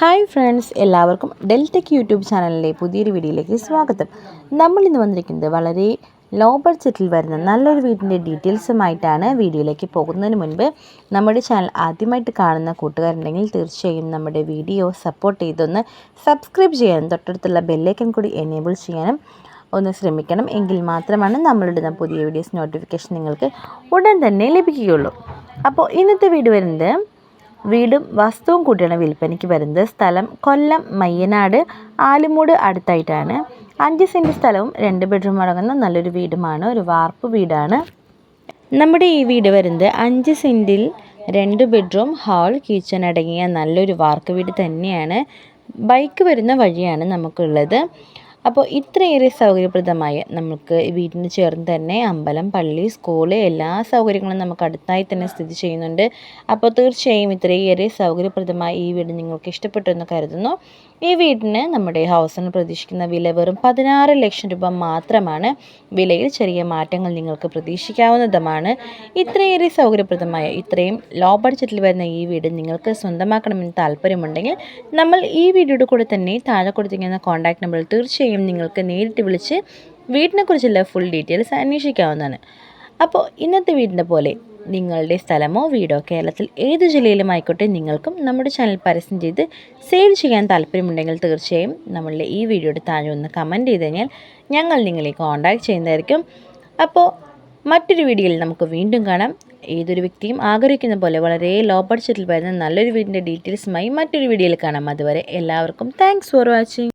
Hi friends എല്ലാവർക്കും Deltech YouTube ചാനലിലെ പുതിയൊരു വീഡിയോയിലേക്ക് സ്വാഗതം. നമ്മൾ ഇന്ന് വന്നിരിക്കുന്നത് വളരെ ലോ ബഡ്ജറ്റിൽ വരുന്ന നല്ലൊരു വീടിന്റെ ഡീറ്റെയിൽസുമായിട്ടാണ് വീഡിയോയിലേക്ക് പോകുന്നതിന് മുൻപ് നമ്മുടെ ചാനൽ ആദ്യമായിട്ട് കാണുന്ന കൂട്ടുകാരുണ്ടെങ്കിൽ തീർച്ചയായും നമ്മുടെ വീഡിയോ സപ്പോർട്ട് ചെയ്തൊന്ന് സബ്സ്ക്രൈബ് ചെയ്യാനും തൊട്ടടുത്തുള്ള ബെല്ലൈക്കൻ കൂടി എനേബിൾ ചെയ്യാനും ഒന്ന് ശ്രമിക്കണം. എങ്കിൽ മാത്രമാണ് നമ്മളിടുന്ന പുതിയ വീഡിയോസ് നോട്ടിഫിക്കേഷൻ നിങ്ങൾക്ക് ഉടൻ തന്നെ ലഭിക്കുകയുള്ളൂ. അപ്പോൾ ഇന്നത്തെ വീഡിയോ വരുന്നത് വീടും വസ്തുവും കൂട്ടിയാണ് വിൽപ്പനയ്ക്ക് വരുന്നത്. സ്ഥലം കൊല്ലം മയ്യനാട് ആലുമൂട് അടുത്തായിട്ടാണ്. അഞ്ച് സെന്റ് സ്ഥലവും രണ്ട് ബെഡ്റൂം അടങ്ങുന്ന നല്ലൊരു വീടുമാണ്. ഒരു വാർപ്പ് വീടാണ്. നമ്മുടെ ഈ വീട് വരുന്നത് അഞ്ച് സെന്റിൽ രണ്ട് ബെഡ്റൂം ഹാൾ കിച്ചൺ അടങ്ങിയ നല്ലൊരു വാർക്ക് വീട് തന്നെയാണ്. ബൈക്ക് വരുന്ന വഴിയാണ് നമുക്കുള്ളത്. അപ്പോൾ ഇത്രയേറെ സൗകര്യപ്രദമായ നമുക്ക് വീടിന് ചേർന്ന് തന്നെ അമ്പലം പള്ളി സ്കൂൾ എല്ലാ സൗകര്യങ്ങളും നമുക്ക് അടുത്തായി തന്നെ സ്ഥിതി ചെയ്യുന്നുണ്ട്. അപ്പോൾ തീർച്ചയായും ഇത്രയേറെ സൗകര്യപ്രദമായ ഈ വീട് നിങ്ങൾക്ക് ഇഷ്ടപ്പെട്ടു എന്ന് കരുതുന്നു. ഈ വീടിന് നമ്മുടെ ഹൗസിന് പ്രതീക്ഷിക്കുന്ന വില വെറും പതിനാറ് ലക്ഷം രൂപ മാത്രമാണ്. വിലയിൽ ചെറിയ മാറ്റങ്ങൾ നിങ്ങൾക്ക് പ്രതീക്ഷിക്കാവുന്നതുമാണ്. ഇത്രയേറെ സൗകര്യപ്രദമായ ഇത്രയും ലോ ബഡ്ജറ്റിൽ വരുന്ന ഈ വീട് നിങ്ങൾക്ക് സ്വന്തമാക്കണമെന്ന് താല്പര്യമുണ്ടെങ്കിൽ നമ്മൾ ഈ വീഡിയോയുടെ കൂടെ തന്നെ താഴെ കൊടുത്തിരിക്കുന്ന കോൺടാക്ട് നമ്പറിൽ തീർച്ചയായും നിങ്ങൾക്ക് നേരിട്ട് വിളിച്ച് വീടിനെക്കുറിച്ചുള്ള ഫുൾ ഡീറ്റെയിൽസ് അന്വേഷിക്കാവുന്നതാണ്. അപ്പോൾ ഇന്നത്തെ വീടിന്റെ പോലെ നിങ്ങളുടെ സ്ഥലമോ വീടോ കേരളത്തിൽ ഏത് ജില്ലയിലും ആയിക്കോട്ടെ നിങ്ങൾക്കും നമ്മുടെ ചാനൽ പരസ്യം ചെയ്ത് സെയിൽ ചെയ്യാൻ താല്പര്യമുണ്ടെങ്കിൽ തീർച്ചയായും നമ്മളുടെ ഈ വീഡിയോയുടെ താഴെ ഒന്ന് കമന്റ് ചെയ്ത് കഴിഞ്ഞാൽ ഞങ്ങൾ നിങ്ങളെ കോൺടാക്ട് ചെയ്യുന്നതായിരിക്കും. അപ്പോൾ മറ്റൊരു വീഡിയോയിൽ നമുക്ക് വീണ്ടും കാണാം. ഏതൊരു വ്യക്തിയും ആഗ്രഹിക്കുന്ന പോലെ വളരെ ലോ ബഡ്ജറ്റിൽ വരുന്ന നല്ലൊരു വീടിന്റെ ഡീറ്റെയിൽസുമായി മറ്റൊരു വീഡിയോയിൽ കാണാം. അതുവരെ എല്ലാവർക്കും താങ്ക്സ് ഫോർ വാച്ചിങ്